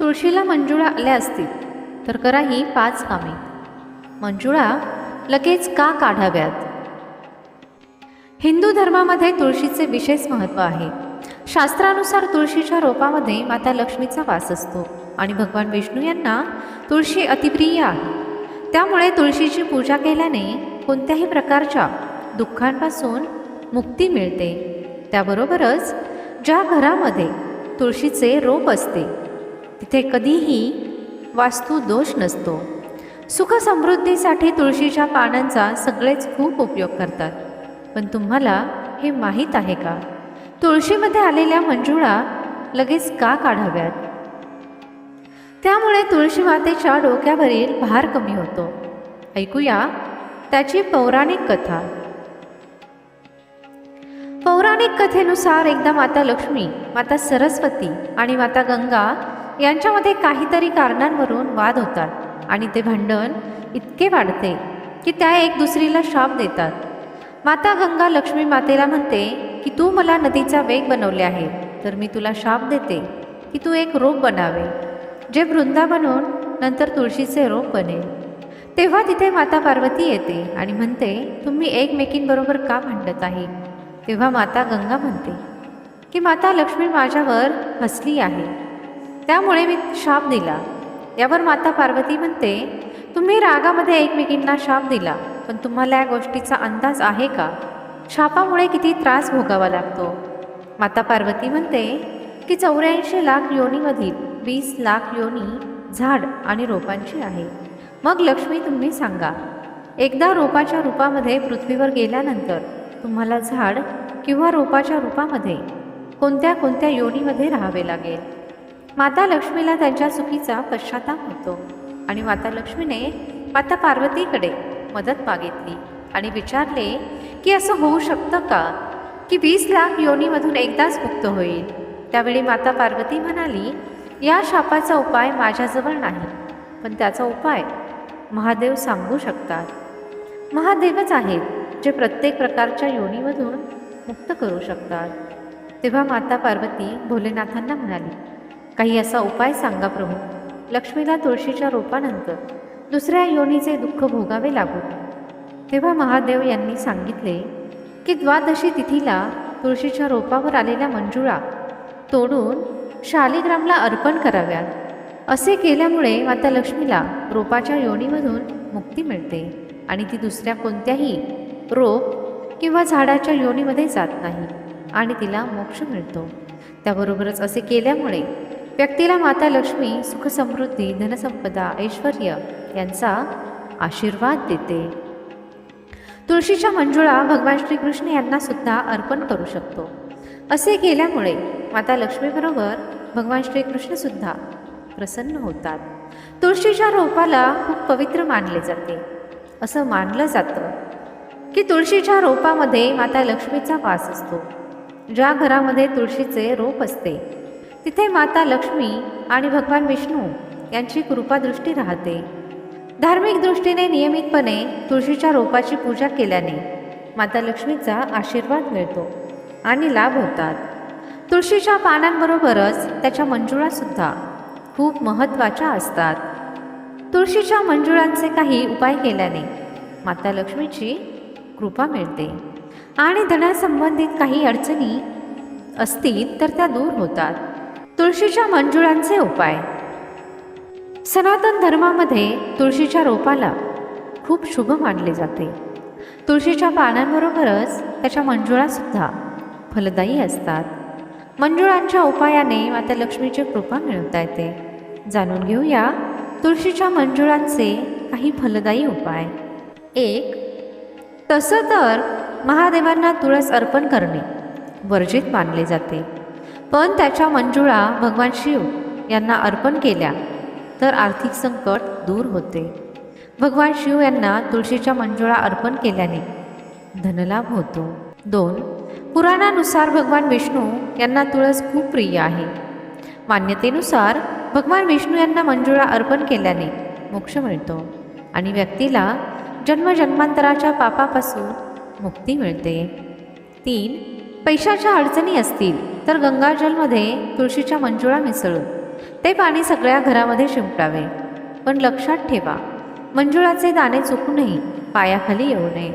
तुळशीला मंजुळा आल्या असतील तर करा ही पाच कामे. मंजुळा लगेच का काढाव्यात? हिंदू धर्मामध्ये तुळशीचे विशेष महत्त्व आहे. शास्त्रानुसार तुळशीच्या रोपामध्ये माता लक्ष्मीचा वास असतो आणि भगवान विष्णू यांना तुळशी अतिप्रिय आहे. त्यामुळे तुळशीची पूजा केल्याने कोणत्याही प्रकारच्या दुःखांपासून मुक्ती मिळते. त्याबरोबरच ज्या घरामध्ये तुळशीचे रोप असते तिथे कधीही वास्तू दोष नसतो. सुखसमृद्धीसाठी तुळशीच्या पानांचा सगळेच खूप उपयोग करतात. पण तुम्हाला हे माहीत आहे का? तुळशीमध्ये आलेल्या मंजुळा लगेच का काढाव्यात? त्यामुळे तुळशी मातेच्या डोक्यावरील भार कमी होतो. ऐकूया त्याची पौराणिक कथा. पौराणिक कथेनुसार एकदा माता लक्ष्मी माता सरस्वती आणि माता गंगा यांच्यामध्ये काहीतरी कारणांवरून वाद होतात आणि ते भांडण इतके वाढते की त्या एक दुसरीला शाप देतात. माता गंगा लक्ष्मी मातेला म्हणते की तू मला नदीचा वेग बनवले आहे तर मी तुला शाप देते की तू एक रोप बनावे जे वृंदा बनून नंतर तुळशीचे रोप बनेल तेव्हा तिथे माता पार्वती येते आणि म्हणते तुम्ही एकमेकींबरोबर का भांडत आहे? तेव्हा माता गंगा म्हणते की माता लक्ष्मी माझ्यावर हसली आहे त्यामुळे मी शाप दिला. यावर माता पार्वती म्हणते तुम्ही रागामध्ये एकमेकींना शाप दिला पण तुम्हाला या गोष्टीचा अंदाज आहे का? शापामुळे किती त्रास भोगावा लागतो. माता पार्वती म्हणते की चौऱ्याऐंशी लाख योनीमधील वीस लाख योनी झाड आणि रोपांची आहे. मग लक्ष्मी तुम्ही सांगा. एकदा रोपाच्या रूपामध्ये पृथ्वीवर गेल्यानंतर तुम्हाला झाड किंवा रोपाच्या रूपामध्ये कोणत्या कोणत्या योनीमध्ये राहावे लागेल? माता लक्ष्मीला त्यांच्या चुकीचा पश्चाताप होतो. आणि माता लक्ष्मीने माता पार्वतीकडे मदत मागितली आणि विचारले की असं होऊ शकतं का? की वीस लाख योनीमधून एकदाच मुक्त होईल. त्यावेळी माता पार्वती म्हणाली या शापाचा उपाय माझ्याजवळ नाही पण त्याचा उपाय महादेव सांगू शकतात. महादेवच आहेत जे प्रत्येक प्रकारच्या योनीमधून मुक्त करू शकतात. तेव्हा माता पार्वती भोलेनाथांना म्हणाली काही असा उपाय सांगा प्रभू. लक्ष्मीला तुळशीच्या रोपानंतर दुसऱ्या योनीचे दुःख भोगावे लागू. तेव्हा महादेव यांनी सांगितले की द्वादशी तिथीला तुळशीच्या रोपावर आलेल्या मंजुळा तोडून शालिग्रामला अर्पण कराव्यात. असे केल्यामुळे माता लक्ष्मीला रोपाच्या योनीमधून मुक्ती मिळते आणि ती दुसऱ्या कोणत्याही रोप किंवा झाडाच्या योनीमध्ये जात नाही आणि तिला मोक्ष मिळतो. त्याबरोबरच असे केल्यामुळे व्यक्तीला माता लक्ष्मी सुखसमृद्धी धनसंपदा ऐश्वर यांचा आशीर्वाद देते. तुळशीच्या मंजुळा भगवान श्रीकृष्ण यांना सुद्धा अर्पण करू शकतो. असे केल्यामुळे माता लक्ष्मीबरोबर भगवान श्रीकृष्णसुद्धा प्रसन्न होतात. तुळशीच्या रोपाला खूप पवित्र मानले जाते. असं मानलं जातं की तुळशीच्या रोपामध्ये माता लक्ष्मीचा वास असतो. ज्या घरामध्ये तुळशीचे रोप असते तिथे माता लक्ष्मी आणि भगवान विष्णू यांची कृपादृष्टी राहते. धार्मिक दृष्टीने नियमितपणे तुळशीच्या रोपाची पूजा केल्याने माता लक्ष्मीचा आशीर्वाद मिळतो आणि लाभ होतात. तुळशीच्या पानांबरोबरच त्याच्या मंजुळासुद्धा खूप महत्त्वाच्या असतात. तुळशीच्या मंजुळांचे काही उपाय केल्याने माता लक्ष्मीची कृपा मिळते आणि धनासंबंधित काही अडचणी असतील तर त्या दूर होतात. तुळशीच्या मंजुळांचे उपाय. सनातन धर्मामध्ये तुळशीच्या रोपाला खूप शुभ मानले जाते. तुळशीच्या पानांबरोबरच त्याच्या मंजुळासुद्धा फलदायी असतात. मंजुळांच्या उपायाने माता लक्ष्मीची कृपा मिळवता येते. जाणून घेऊया तुळशीच्या मंजुळांचे काही फलदायी उपाय. एक तसं तर महादेवांना तुळस अर्पण करणे वर्जित मानले जाते. पण त्याच्या मंजुळा भगवान शिव यांना अर्पण केल्या तर आर्थिक संकट दूर होते. भगवान शिव यांना तुळशीच्या मंजुळा अर्पण केल्याने धनलाभ होतो. दोन पुराणानुसार भगवान विष्णू यांना तुळस खूप प्रिय आहे. मान्यतेनुसार भगवान विष्णू यांना मंजुळा अर्पण केल्याने मोक्ष मिळतो आणि व्यक्तीला जन्मजन्मांतराच्या पापापासून मुक्ती मिळते. तीन पैशाच्या अडचणी असतील तर गंगाजलमध्ये तुळशीच्या मंजुळा मिसळून. ते पाणी सगळ्या घरामध्ये शिंपटावे पण लक्षात ठेवा मंजुळाचे दाणे चुकूनही पायाखाली येऊ नये.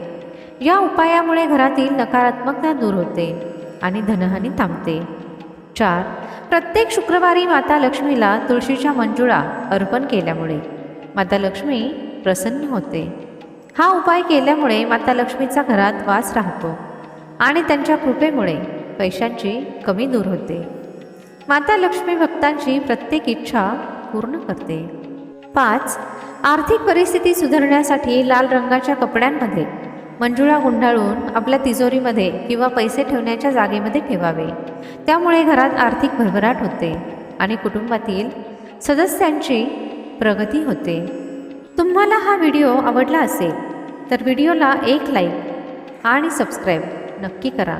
या उपायामुळे घरातील नकारात्मकता दूर होते आणि धनहानी थांबते. चार प्रत्येक शुक्रवारी माता लक्ष्मीला तुळशीच्या मंजुळा अर्पण केल्यामुळे माता लक्ष्मी प्रसन्न होते. हा उपाय केल्यामुळे माता लक्ष्मीचा घरात वास राहतो आणि त्यांच्या कृपेमुळे पैशांची कमी दूर होते. माता लक्ष्मी भक्तांची प्रत्येक इच्छा पूर्ण करते. पाच आर्थिक परिस्थिती सुधारण्यासाठी लाल रंगाच्या कपड्यांमध्ये मंजुळा गुंडाळून आपल्या तिजोरीमध्ये किंवा पैसे ठेवण्याच्या जागेमध्ये ठेवावे. त्यामुळे घरात आर्थिक भरभराट होते आणि कुटुंबातील सदस्यांची प्रगती होते. तुम्हाला हा व्हिडिओ आवडला असेल तर व्हिडिओला एक लाईक आणि सबस्क्राईब नक्की करा.